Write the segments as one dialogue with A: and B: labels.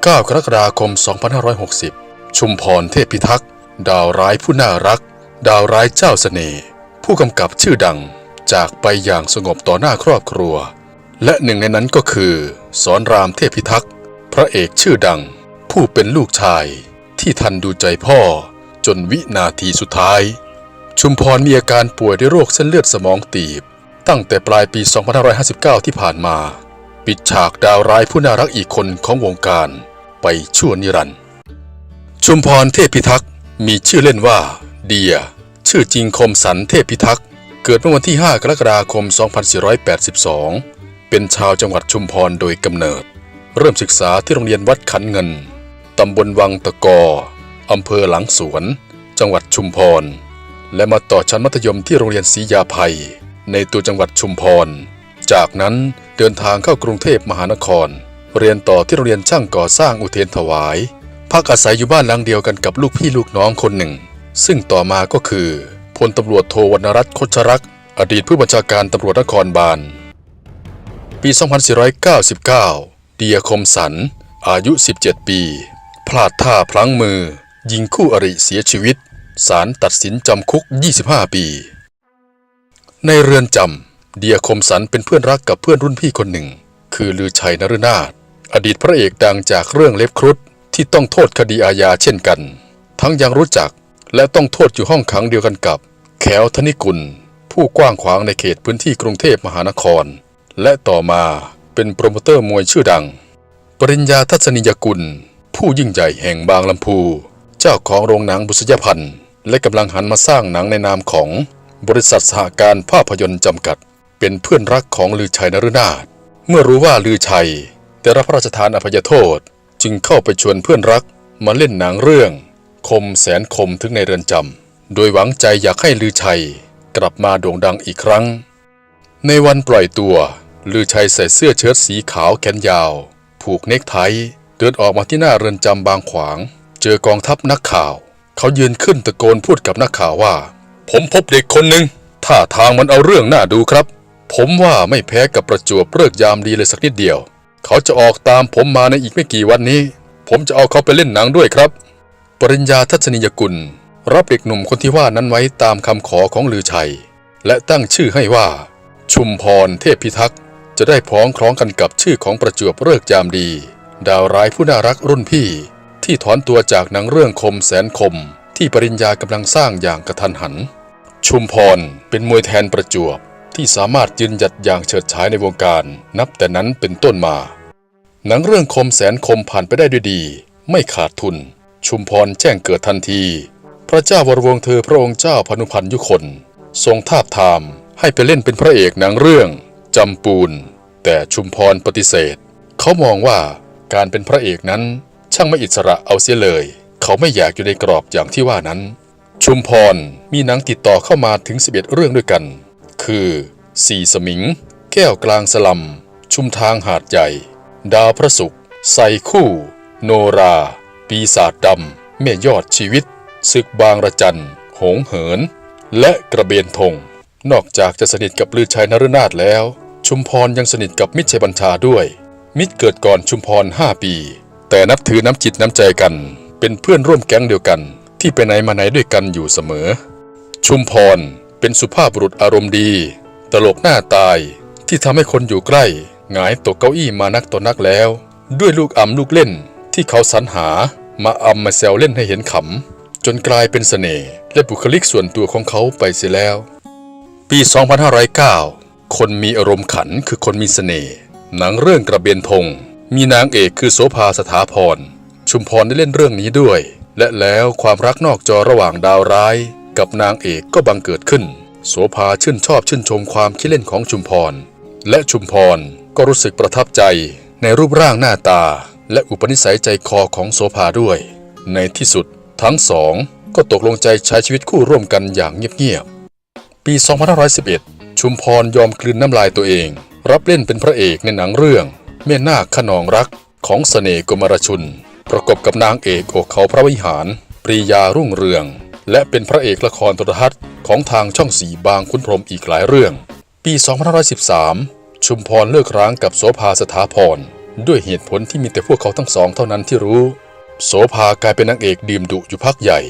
A: 9 กรกฎาคม 2560 ชุมพรเทพพิทักษ์ ดาวร้ายผู้น่ารัก ดาวร้ายเจ้าเสน่ห์ ผู้กำกับชื่อดัง จากไปอย่างสงบต่อหน้าครอบครัว และหนึ่งในนั้นก็คือ สอนรามเทพพิทักษ์ พระเอกชื่อดัง ผู้เป็นลูกชาย ที่ทันดูใจพ่อ จนวินาทีสุดท้าย ชุมพรมีอาการป่วยด้วยโรคเส้นเลือดสมองตีบ ตั้งแต่ปลายปี 2559 ที่ผ่านมา ปิดฉากดาวร้ายผู้น่ารักอีกคนของวงการ ไปชั่วนิรันดร์ชุมพรเทพพิทักษ์มีชื่อเล่นว่า เดีย ชื่อจริงคมสันเทพพิทักษ์เกิดเมื่อวันที่ 5 กรกฎาคม 2482 เป็นชาวจังหวัดชุมพรโดยกำเนิด เริ่มศึกษาที่โรงเรียนวัดขันเงิน ตำบลวังตะกออำเภอหลังสวน จังหวัดชุมพร และมาต่อชั้นมัธยมที่โรงเรียนศรียาภัย ในตัวจังหวัดชุมพร จากนั้นเดินทางเข้ากรุงเทพมหานคร เรียนต่อที่โรงเรียนช่างก่อสร้างอุเทนถวาย พักอาศัยอยู่บ้านหลังเดียวกันกับลูกพี่ลูกน้องคนหนึ่ง ซึ่งต่อมาก็คือพลตำรวจโทวรรณรัตน์คชรักษ์อดีตผู้บัญชาการตำรวจนครบาล ปี 2499 เดียคมสัน อายุ 17 ปี พลาดท่าพลั้งมือ ยิงคู่อริเสียชีวิตศาลตัดสินจำคุก 25 ปี ในเรือนจำเดียคมสันเป็นเพื่อนรักกับเพื่อนรุ่นพี่คนหนึ่ง คือลือชัยนฤนาถ อดีตพระเอกดังจากเรื่องเล็บครุฑที่ต้องโทษคดีอาญาเช่นกัน ทั้งยังรู้จักและต้องโทษอยู่ห้องขังเดียวกันกับ แขวธนิกุล ผู้กว้างขวางในเขตพื้นที่กรุงเทพมหานคร และต่อมาเป็นโปรโมเตอร์มวยชื่อดัง ปริญญาทัศนียกุล ผู้ยิ่งใหญ่แห่งบางลำพู เจ้าของโรงหนังบุษยพันธ์และกำลังหันมาสร้างหนังในนามของบริษัทสหการภาพยนตร์จำกัด เป็นเพื่อนรักของลือชัยนฤนาถเมื่อรู้ว่าลือชัย ได้รับพระราชทานอภัยโทษจึงเข้าไปชวนเพื่อนรักมาเล่นหนังเรื่อง คมแสนคมถึงในเรือนจำโดยหวังใจอยากให้ลือชัยกลับมาโด่งดังอีกครั้ง ในวันปล่อยตัว ลือชัยใส่เสื้อเชิ้ตสีขาวแขนยาว ผูกเนคไทเดินออกมาที่หน้าเรือนจำบางขวาง เจอกองทัพนักข่าว เขายืนขึ้นตะโกนพูดกับนักข่าวว่า ผมพบเด็กคนหนึ่งท่าทางมันเอาเรื่องน่าดูครับ ผมว่าไม่แพ้กับประจวบเลิกยามดีเลยสักนิดเดียว เขาจะออกตามผมมาในอีกไม่กี่วันนี้ ผมจะเอาเขาไปเล่นหนังด้วยครับ ปริญญาทัศนียกุล รับเด็กหนุ่มคนที่ว่านั้นไว้ตามคำขอของลือชัย และตั้งชื่อให้ว่า ชุมพรเทพพิทักษ์จะได้พ้องคล้องกันกับชื่อของประจวบเลิกษ์ยามดี ดาวร้ายผู้น่ารักรุ่นพี่ ที่ถอนตัวจากหนังเรื่องคมแสนคม ที่ปริญญากำลังสร้างอย่างกระทันหัน ชุมพรเป็นมวยแทนประจวบ ที่สามารถยืนหยัดอย่างเฉิดฉายในวงการ นับแต่นั้นเป็นต้นมา หนังเรื่องคมแสนคมผ่านไปได้ด้วยดี ไม่ขาดทุน ชุมพรแจ้งเกิดทันที พระเจ้าวรวงเธอพระองค์เจ้าพนุพันยุคน ทรงทาบทามให้ไปเล่นเป็นพระเอกหนังเรื่องจำปูน แต่ชุมพรปฏิเสธ เขามองว่าการเป็นพระเอกนั้น ช่างไม่อิสระเอาเสียเลย เขาไม่อยากอยู่ในกรอบอย่างที่ว่านั้น ชุมพรมีหนังติดต่อเข้ามาถึง 11 เรื่องด้วยกัน คือสี่สมิง แก้วกลางสลัม ชุมทางหาดใหญ่ ดาวพระศุกร์ใส่คู่ โนรา ปีศาจดำแม่ยอดชีวิต ศึกบางระจันหงเหิน และกระเบนธง นอกจากจะสนิทกับลือชัยนฤนาถแล้ว ชุมพรยังสนิทกับมิตรชัยบัญชาด้วย มิตรเกิดก่อนชุมพร5ปี แต่นับถือน้ำจิตน้ำใจกัน เป็นเพื่อนร่วมแก๊งเดียวกัน ที่ไปไหนมาไหนด้วยกันอยู่เสมอ ชุมพร เป็นสุภาพบุรุษอารมณ์ดี ตลกหน้าตายที่ทำให้คนอยู่ใกล้หงายตกเก้าอี้มานักต่อนักแล้ว ด้วยลูกอ่ำลูกเล่นที่เขาสรรหามาอำมาแซวเล่นให้เห็นขำ จนกลายเป็นเสน่ห์และบุคลิกส่วนตัวของเขาไปเสียแล้ว ปี 2509 คนมีอารมณ์ขันคือคนมีเสน่ห์หนังเรื่องกระเบนธงมีนางเอกคือโสภาสถาพร ชุมพรได้เล่นเรื่องนี้ด้วย และแล้วความรักนอกจอระหว่างดาวร้าย กับนางเอกก็บังเกิดขึ้น โสภาชื่นชอบชื่นชมความคิดเล่นของชุมพร และชุมพรก็รู้สึกประทับใจในรูปร่างหน้าตา และอุปนิสัยใจคอของโสภาด้วย ในที่สุดทั้งสองก็ตกลงใจใช้ชีวิตคู่ร่วมกันอย่างเงียบๆ ปี 2511 ชุมพรยอมกลืนน้ำลายตัวเอง รับเล่นเป็นพระเอกในหนังเรื่อง แม่นาคขนองรักของเสน่ห์กมรชุน ประกบกับนางเอกอกเขาพระวิหาร ปรียารุ่งเรือง และเป็นพระเอกละครโทรทัศน์ของทางช่องสีบางขุนพรมอีกหลายเรื่อง ปี2513 ชุมพรเลิกร้างกับโสภาสถาพร ด้วยเหตุผลที่มีแต่พวกเขาทั้งสองเท่านั้นที่รู้ โสภากลายเป็นนางเอกดื่มดุอยู่พักใหญ่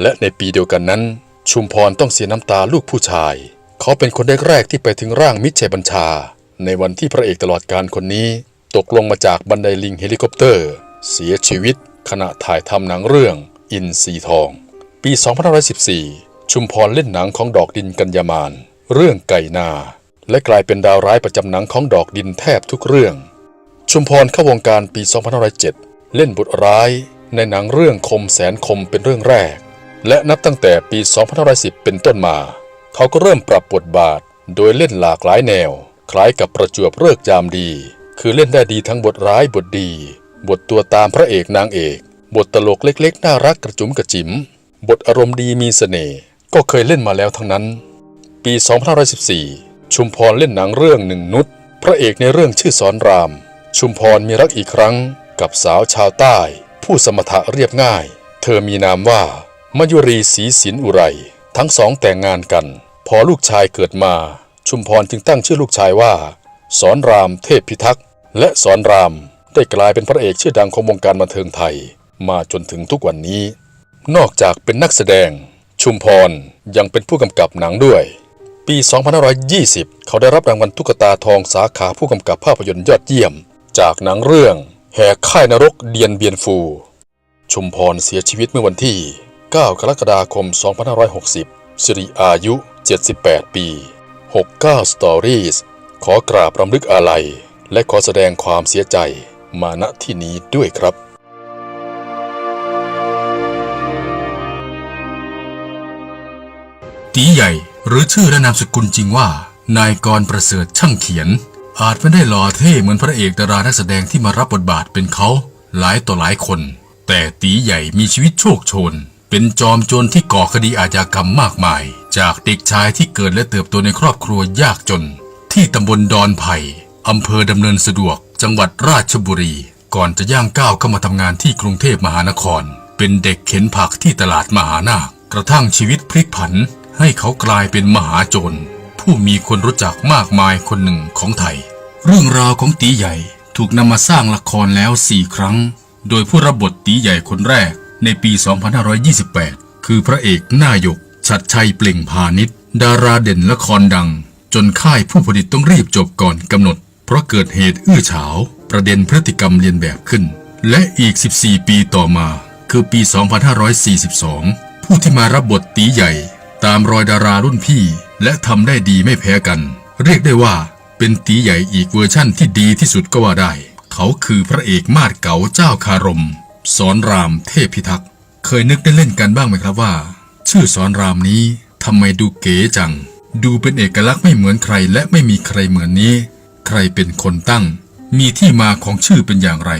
A: และในปีเดียวกันนั้น ชุมพรต้องเสียน้ำตาลูกผู้ชาย เขาเป็นคนแรกๆที่ไปถึงร่างมิตรชัยบัญชา ในวันที่พระเอกตลอดการคนนี้ ตกลงมาจากบันไดลิงเฮลิคอปเตอร์ เสียชีวิตขณะถ่ายทำหนังเรื่องอินทรีทอง ปี 2514 ชุมพรเล่นหนังของดอกดินกัญญามาน เรื่องไก่นา และกลายเป็นดาวร้ายประจำหนังของดอกดินแทบทุกเรื่อง ชุมพรเข้าวงการปี 2507 เล่นบทร้ายในหนังเรื่องคมแสนคมเป็นเรื่องแรก และนับตั้งแต่ปี 2510 เป็นต้นมา เขาก็เริ่มปรับบทบาท โดยเล่นหลากหลายแนว คล้ายกับประจวบเลิกยามดี คือเล่นได้ดีทั้งบทร้ายบทดี บทตัวตามพระเอกนางเอก บทตลกเล็กๆ น่ารักกระจุ๋มกระจิ๋ม บทอารมณ์ดีมีเสน่ห์ก็เคยเล่นมาแล้วทั้งนั้น ปี2514 ชุมพรเล่นหนังเรื่องหนึ่งนุษพระเอกในเรื่องชื่อสอนราม ชุมพรมีรักอีกครั้ง กับสาวชาวใต้ ผู้สมถะเรียบง่าย เธอมีนามว่า มยุรีศรีสินอุไร ทั้งสองแต่งงานกัน พอลูกชายเกิดมา ชุมพรจึงตั้งชื่อลูกชายว่า สอนรามเทพพิทักษ์และสอนรามได้กลายเป็นพระเอกชื่อดังของวงการบันเทิงไทย มาจนถึงทุกวันนี้ นอกจากเป็นนักแสดง ชุมพรยังเป็นผู้กำกับหนังด้วย ปี 2520 เขาได้รับรางวัลตุ๊กตาทองสาขาผู้กำกับภาพยนตร์ยอดเยี่ยม จากหนังเรื่อง แหกค่ายนรกเดียนเบียนฟู ชุมพรเสียชีวิตเมื่อวันที่ 9 กรกฎาคม 2560 สิริอายุ 78 ปี 69 Stories ขอกราบรำลึกอาลัย และขอแสดงความเสียใจมาณที่นี้ด้วยครับ
B: ตีใหญ่หรือชื่อและนามสกุลจริงว่า นายกรประเสริฐช่างเขียน อาจไม่ได้หล่อเท่เหมือนพระเอกดารานักแสดงที่มารับบทบาทเป็นเขาหลายต่อหลายคน แต่ตีใหญ่มีชีวิตโชคโชน เป็นจอมโจรที่ก่อคดีอาญากรรมมากมาย จากเด็กชายที่เกิดและเติบโตในครอบครัวยากจน ที่ตำบลดอนไผ่อำเภอดำเนินสะดวก จังหวัดราชบุรี ก่อนจะย่างก้าวเข้ามาทำงานที่กรุงเทพมหานคร เป็นเด็กเข็นผักที่ตลาดมหานาคกระทั่งชีวิตพลิกผัน ให้เขากลายเป็นมหาโจร ผู้มีคนรู้จักมากมายคนหนึ่งของไทย เรื่องราวของตีใหญ่ถูกนำมาสร้างละครแล้ว4ครั้ง โดยผู้รับบทตีใหญ่คนแรกในปี 2528 คือพระเอกหน้าหยก ชัดชัยเปล่งพาณิชย์ ดาราเด่นละครดัง จนค่ายผู้ผลิตต้องรีบจบก่อนกำหนด เพราะเกิดเหตุอื้อฉาว ประเด็นพฤติกรรมเลียนแบบขึ้น และอีก 14 ปีต่อมา คือปี 2542 ผู้ที่มารับบทตีใหญ่ ตามรอยดารารุ่นพี่ และทำได้ดีไม่แพ้กัน เรียกได้ว่าเป็นตีใหญ่อีกเวอร์ชั่นที่ดีที่สุดก็ว่าได้ เขาคือพระเอกมาดเก๋าเจ้าคารม สอนรามเทพพิทักษ์ เคยนึกได้เล่นกันบ้างไหมครับว่า ชื่อสอนรามนี้ทำไมดูเก๋จัง ดูเป็นเอกลักษณ์ไม่เหมือนใครและไม่มีใครเหมือนนี้ ใครเป็นคนตั้ง มีที่มาของชื่อเป็นอย่างไร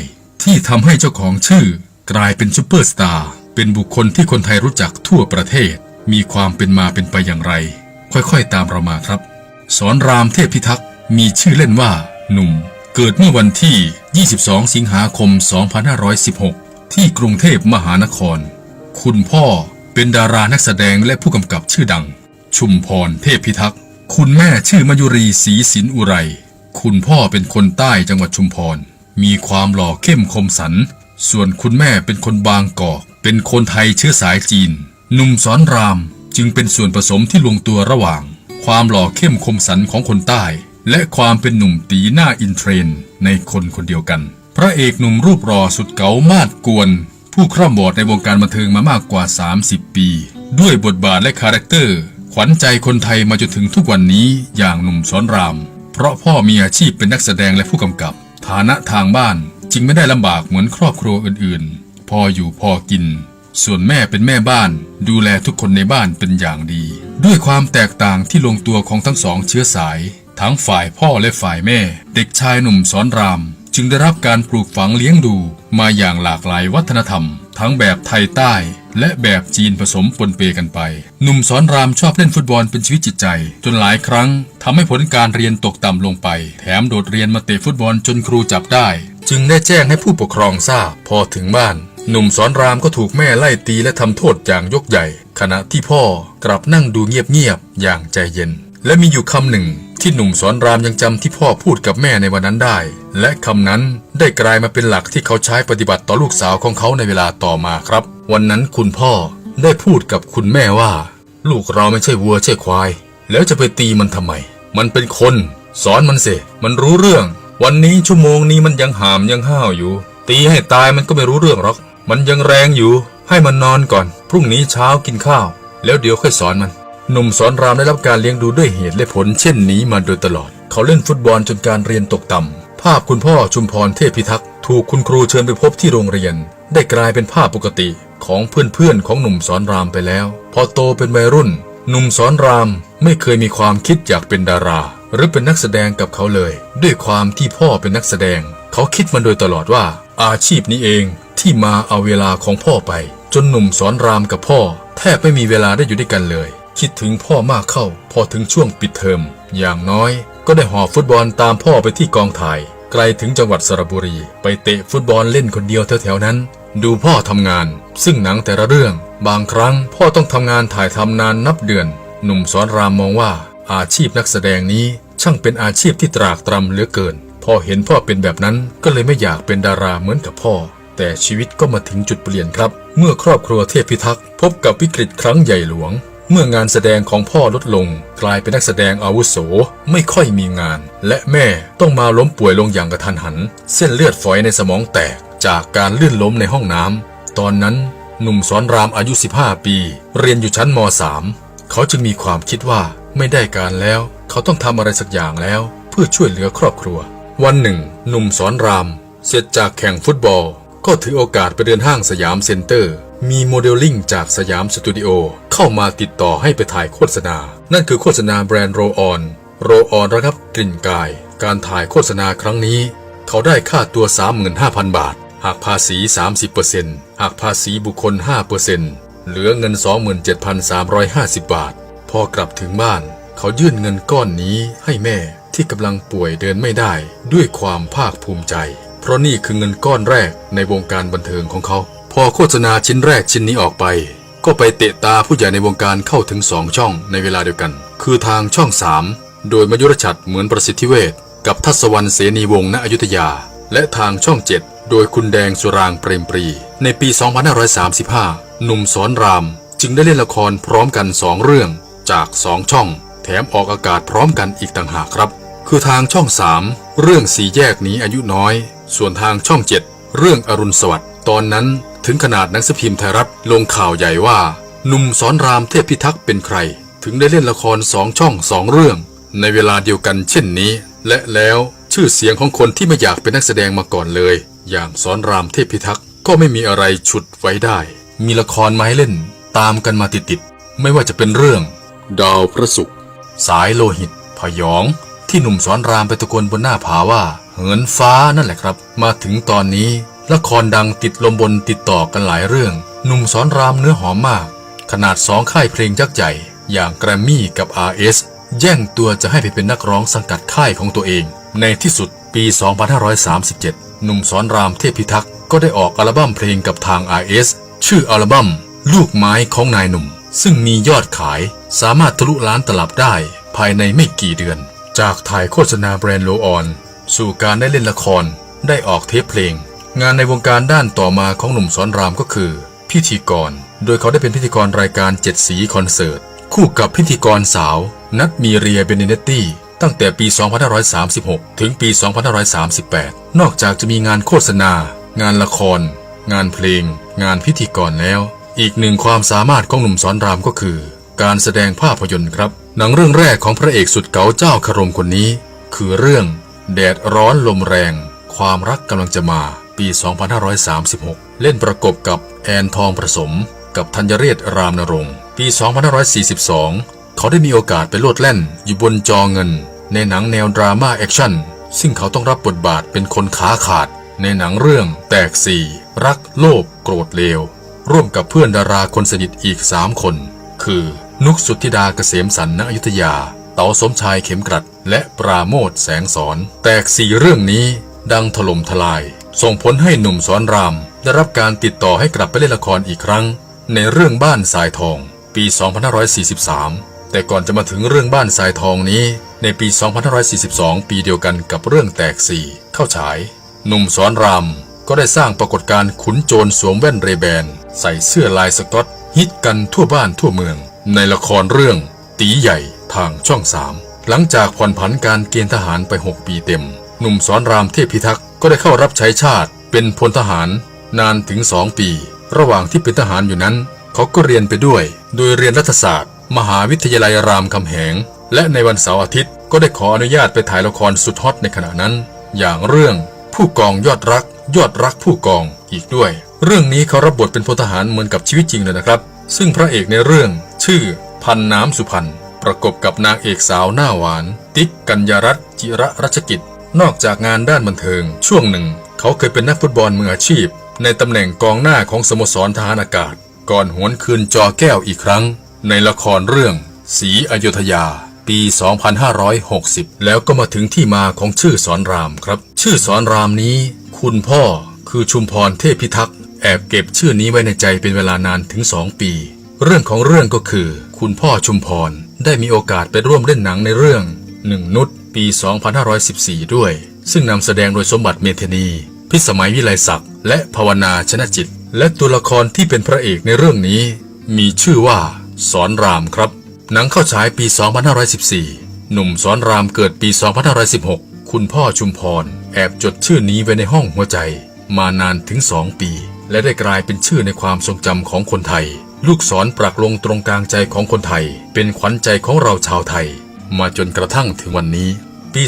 B: ที่ทำให้เจ้าของชื่อ กลายเป็นซูเปอร์สตาร์เป็นบุคคลที่คนไทยรู้จักทั่วประเทศ มีความเป็นมาเป็นไปอย่างไร ค่อยๆตามเรามาครับ สอนรามเทพพิทักษ์มีชื่อเล่นว่าหนุ่ม เกิดเมื่อวันที่ 22 สิงหาคม 2516 ที่กรุงเทพมหานคร คุณพ่อเป็นดารานักแสดงและผู้กำกับชื่อดัง ชุมพรเทพพิทักษ์ คุณแม่ชื่อมายุรีศรีสินอุไร คุณพ่อเป็นคนใต้จังหวัดชุมพร มีความหล่อเข้มคมสัน ส่วนคุณแม่เป็นคนบางกอก เป็นคนไทยเชื้อสายจีน หนุ่มสอนรามจึงเป็นส่วนผสมที่ลงตัวระหว่าง ความหล่อเข้มคมสันของคนใต้ และความเป็นหนุ่มตีหน้าอินเทรนในคนคนเดียวกัน พระเอกหนุ่มรูปรอสุดเก๋ามาดกวน ผู้คร่ำบอดในวงการบันเทิงมามากกว่า 30 ปี ด้วยบทบาทและคาแรคเตอร์ ขวัญใจคนไทยมาจนถึงทุกวันนี้อย่างหนุ่มสอนราม เพราะพ่อมีอาชีพเป็นนักแสดงและผู้กำกับ ฐานะทางบ้านจึงไม่ได้ลำบากเหมือนครอบครัวอื่นๆ พออยู่พอกิน ส่วนแม่เป็นแม่บ้าน ดูแลทุกคนในบ้านเป็นอย่างดี ด้วยความแตกต่างที่ลงตัวของทั้งสองเชื้อสาย ทั้งฝ่ายพ่อและฝ่ายแม่ เด็กชายหนุ่มสอนราม จึงได้รับการปลูกฝังเลี้ยงดู มาอย่างหลากหลายวัฒนธรรม ทั้งแบบไทยใต้ และแบบจีนผสมปนเปกันไป หนุ่มสอนรามชอบเล่นฟุตบอลเป็นชีวิตจิตใจ จนหลายครั้งทำให้ผลการเรียนตกต่ำลงไป แถมโดดเรียนมาเตะฟุตบอลจนครูจับได้ จึงได้แจ้งให้ผู้ปกครองทราบพอถึงบ้าน หนุ่มสอนรามก็ถูกแม่ไล่ตีและทำโทษอย่างยกใหญ่ ขณะที่พ่อกลับนั่งดูเงียบๆอย่างใจเย็น และมีอยู่คำหนึ่ง ที่หนุ่มสอนรามยังจำที่พ่อพูดกับแม่ในวันนั้นได้ และคำนั้นได้กลายมาเป็นหลักที่เขาใช้ปฏิบัติต่อลูกสาวของเขาในเวลาต่อมาครับ วันนั้นคุณพ่อได้พูดกับคุณแม่ว่า ลูกเราไม่ใช่วัวใช่ควาย แล้วจะไปตีมันทำไม มันเป็นคน สอนมันเสมันรู้เรื่อง วันนี้ชั่วโมงนี้มันยังหามยังห้าวอยู่ ตีให้ตายมันก็ไม่รู้เรื่องหรอก มันยังแรงอยู่ ให้มันนอนก่อน พรุ่งนี้เช้ากินข้าว แล้วเดี๋ยวค่อยสอนมัน หนุ่มสอนรามได้รับการเลี้ยงดูด้วยเหตุและผลเช่นนี้มาโดยตลอด เขาเล่นฟุตบอลจนการเรียนตกต่ำ ภาพคุณพ่อชุมพรเทพพิทักษ์ถูกคุณครูเชิญไปพบที่โรงเรียน ได้กลายเป็นภาพปกติของเพื่อนๆของหนุ่มสอนรามไปแล้ว พอโตเป็นวัยรุ่น หนุ่มสอนรามไม่เคยมีความคิดอยากเป็นดารา หรือเป็นนักแสดงกับเขาเลย ด้วยความที่พ่อเป็นนักแสดง เขาคิดมาโดยตลอดว่า อาชีพนี้เอง ที่มาเอาเวลาของพ่อไป จนหนุ่มสอนรามกับพ่อ แทบไม่มีเวลาได้อยู่ด้วยกันเลย คิดถึงพ่อมากเข้า พอถึงช่วงปิดเทอมอย่างน้อย ก็ได้หอบฟุตบอลตามพ่อไปที่กองถ่าย ไกลถึงจังหวัดสระบุรี ไปเตะฟุตบอลเล่นคนเดียวแถวๆนั้น ดูพ่อทำงาน ซึ่งหนังแต่ละเรื่อง บางครั้งพ่อต้องทำงานถ่ายทำนานนับเดือน หนุ่มสอนรามมองว่า อาชีพนักแสดงนี้ช่างเป็นอาชีพที่ตรากตรำเหลือเกิน พอเห็นพ่อเป็นแบบนั้นก็เลยไม่อยากเป็นดาราเหมือนกับพ่อ แต่ชีวิตก็มาถึงจุดเปลี่ยนครับ เมื่อครอบครัวเทพพิทักษ์พบกับวิกฤตครั้งใหญ่หลวง เมื่องานแสดงของพ่อลดลง กลายเป็นนักแสดงอาวุโสไม่ค่อยมีงาน และแม่ต้องมาล้มป่วยลงอย่างกระทันหัน เส้นเลือดฝอยในสมองแตกจากการลื่นล้มในห้องน้ำตอนนั้นหนุ่มสอนรามอายุ 15 ปี เรียนอยู่ชั้นม .3 เขาจึงมีความคิดว่าไม่ได้การแล้ว เขาต้องทำอะไรสักอย่างแล้ว เพื่อช่วยเหลือครอบครัว วันหนึ่ง หนุ่มสอนราม เสร็จจากแข่งฟุตบอล ก็ถือโอกาสไปเดินห้างสยามเซ็นเตอร์ มีโมเดลลิ่งจากสยามสตูดิโอเข้ามาติดต่อให้ไปถ่ายโฆษณา นั่นคือโฆษณาแบรนด์โรออน โรออนระงับกลิ่นกาย การถ่ายโฆษณาครั้งนี้ เขาได้ค่าตัว 35,000 บาทหากภาษี 30%หากภาษีบุคคล 5%เหลือเงิน 27,350 บาท พอกลับถึงบ้าน เขายื่นเงินก้อนนี้ให้แม่ที่กำลังป่วยเดินไม่ได้ด้วยความภาคภูมิใจ เพราะนี่คือเงินก้อนแรกในวงการบันเทิงของเขา พอโฆษณาชิ้นแรกชิ้นนี้ออกไป ก็ไปเตะตาผู้ใหญ่ในวงการเข้าถึงสองช่องในเวลาเดียวกัน คือทางช่อง 3 โดยมยุรชัดเหมือนประสิทธิเวชกับทัศวรรณเสนีวงศ์ณอยุธยา และทางช่อง 7 โดยคุณแดงสุรางเปรมปรี ในปี 2535 หนุ่มสอนราม จึงได้เล่นละครพร้อมกันสองเรื่อง จากสองช่อง แถมออกอากาศพร้อมกันอีกต่างหากครับ คือทางช่อง3เรื่องสีแยกหนี้อายุน้อย ส่วนทางช่อง7เรื่องอรุณสวัสดิ์ตอนนั้นถึงขนาดนังสืพิมพ์ไทยรัฐลงข่าวใหญ่ว่าหนุ่มสอนรามเทพพิทักษ์เป็นใคร ถึงได้เล่นละครสองช่องสองเรื่อง ในเวลาเดียวกันเช่นนี้ และแล้วชื่อเสียงของคนที่ไม่อยากเป็นนักแสดงมาก่อนเลย อย่างสอนรามเทพพิทักษ์ก็ไม่มีอะไรฉุดไว้ได้ มีละครมาให้เล่น ตามกันมาติดๆไม่ว่าจะเป็นเรื่อง
A: ดาวพระศุกร์
B: สายโลหิต พยอง ที่หนุ่มสอนรามไปตะโกนบนหน้าผาว่าเหินฟ้านั่นแหละครับ มาถึงตอนนี้ ละครดังติดลมบนติดต่อกันหลายเรื่อง หนุ่มสอนรามเนื้อหอมมาก ขนาดสองค่ายเพลงยักษ์ใหญ่ อย่างแกรมมี่กับ RS แย่งตัวจะให้ไปเป็นนักร้องสังกัดค่ายของตัวเอง ในที่สุดปี 2537 หนุ่มสอนรามเทพพิทักษ์ก็ได้ออกอัลบั้มเพลงกับทาง RS ชื่ออัลบั้ม ลูกไม้ของนายหนุ่ม ซึ่งมียอดขายสามารถทะลุล้านตลับได้ ภายในไม่กี่เดือน จากถ่ายโฆษณาแบรนด์โลออน สู่การได้เล่นละคร ได้ออกเทปเพลง งานในวงการด้านต่อมาของหนุ่มสอนรามก็คือ พิธีกร โดยเขาได้เป็นพิธีกรรายการเจ็ดสีคอนเสิร์ต คู่กับพิธีกรสาว นัทมีเรียเบเนเนตตี้ตั้งแต่ปี 2536 ถึงปี 2538 นอกจากจะมีงานโฆษณา งานละคร งานเพลง งานพิธีกรแล้ว อีกหนึ่งความสามารถของหนุ่มสอนรามก็คือ การแสดงภาพยนตร์ครับ หนังเรื่องแรกของพระเอกสุดเก๋าเจ้าคารมคนนี้ คือเรื่อง แดดร้อนลมแรง ความรักกำลังจะมาปี 2536 เล่นประกบกับแอนทองประสม กับธัญเรศรามนรงปี 2542 เขาได้มีโอกาสไปโลดแล่นอยู่บนจอเงิน ในหนังแนวดราม่าแอคชั่นซึ่งเขาต้องรับบทบาทเป็นคนขาขาด ในหนังเรื่องแตกสี่รักโลภโกรธเลว ร่วมกับเพื่อนดาราคนสนิทอีก 3 คน คือ นุกสุทธิดาเกษมสันณอยุธยา เต๋าสมชายเข็มกรัด และปราโมทแสงสอน แตกสี่เรื่องนี้ดังถล่มทลาย ส่งผลให้หนุ่มสอนราม ได้รับการติดต่อให้กลับไปเล่นละครอีกครั้ง ในเรื่องบ้านสายทอง ปี 2543 แต่ก่อนจะมาถึงเรื่องบ้านทรายทองนี้ ในปี 2542 ปีเดียวกันกับเรื่องแตกสี่เข้าฉาย หนุ่มสอนรามก็ได้สร้างปรากฏการณ์ขุนโจรสวมแว่นเรแบน ใส่เสื้อลายสก๊อตฮิตกันทั่วบ้านทั่วเมือง ในละครเรื่อง ตีใหญ่ทางช่องสามหลังจากผ่อนผันการเกณฑ์ทหารไป 6 ปีเต็ม หนุ่มสอนรามเทพพิทักษ์ก็ได้เข้ารับใช้ชาติเป็นพลทหาร นานถึง2ปี ระหว่างที่เป็นทหารอยู่นั้น เขาก็เรียนไปด้วย โดยเรียนรัฐศาสตร์ มหาวิทยาลัยรามคำแหง และในวันเสาร์อาทิตย์ก็ได้ขออนุญาตไปถ่ายละครสุดฮอตในขณะนั้น อย่างเรื่องผู้กองยอดรัก ยอดรักผู้กองอีกด้วย เรื่องนี้เขารับบทเป็นพลทหารเหมือนกับชีวิตจริงเลยนะครับ ซึ่งพระเอกในเรื่อง ชื่อพันน้ำสุพรรณประกบกับนางเอกสาวหน้าหวาน ติ๊กกัญญารัตน์จิระรัชกิจ นอกจากงานด้านบันเทิง ช่วงหนึ่ง เขาเคยเป็นนักฟุตบอลมืออาชีพ ในตำแหน่งกองหน้าของสโมสรทหารอากาศ ก่อนหวนคืนจอแก้วอีกครั้ง ในละครเรื่องศรีอยุธยา ปี 2560 แล้วก็มาถึงที่มาของชื่อสอนรามครับ ชื่อสอนรามนี้ คุณพ่อคือชุมพรเทพพิทักษ์แอบเก็บชื่อนี้ไว้ในใจเป็นเวลานานถึง 2 ปี เรื่องของเรื่องก็คือ คุณพ่อชุมพรได้มีโอกาสไปร่วมเล่นหนังในเรื่องหนึ่งนุษปี 2514 ด้วย ซึ่งนำแสดงโดยสมบัติเมธนี พิสมัยวิไลศักดิ์และภาวนาชนะจิต และตัวละครที่เป็นพระเอกในเรื่องนี้ มีชื่อว่า สอนรามครับ หนังเข้าฉายปี 2514 หนุ่มสอนรามเกิดปี 2516 คุณพ่อชุมพร แอบจดชื่อนี้ไว้ในห้องหัวใจ มานานถึง 2 ปี และได้กลายเป็นชื่อในความทรงจำของคนไทย ลูกศรปรักลงตรงกลางใจของคนไทย เป็นขวัญใจของเราชาวไทย มาจนกระทั่งถึงวันนี้ ปี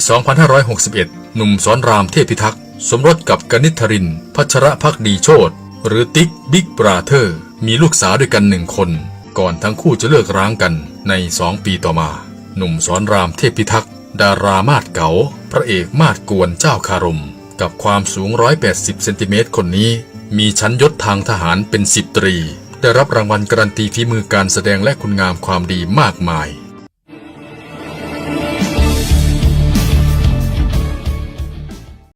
B: 2561 หนุ่มสอนรามเทพพิทักษ์ สมรสกับกนิษฐริน พัชระพักดีโชตหรือติ๊กบิ๊กบราเธอร์ มีลูกสาวด้วยกันหนึ่งคน ก่อนทั้งคู่จะเลิกร้างกันในสองปีต่อมา หนุ่มสอนรามเทพพิทักษ์ ดารามาดเก๋าพระเอกมาดกวนเจ้าคารม กับความสูง 180 เซนติเมตรคนนี้ มีชั้นยศทางทหารเป็นสิบตรี ได้รับรางวัลการันตีฝีมือการแสดงและคุณงามความดีมากมาย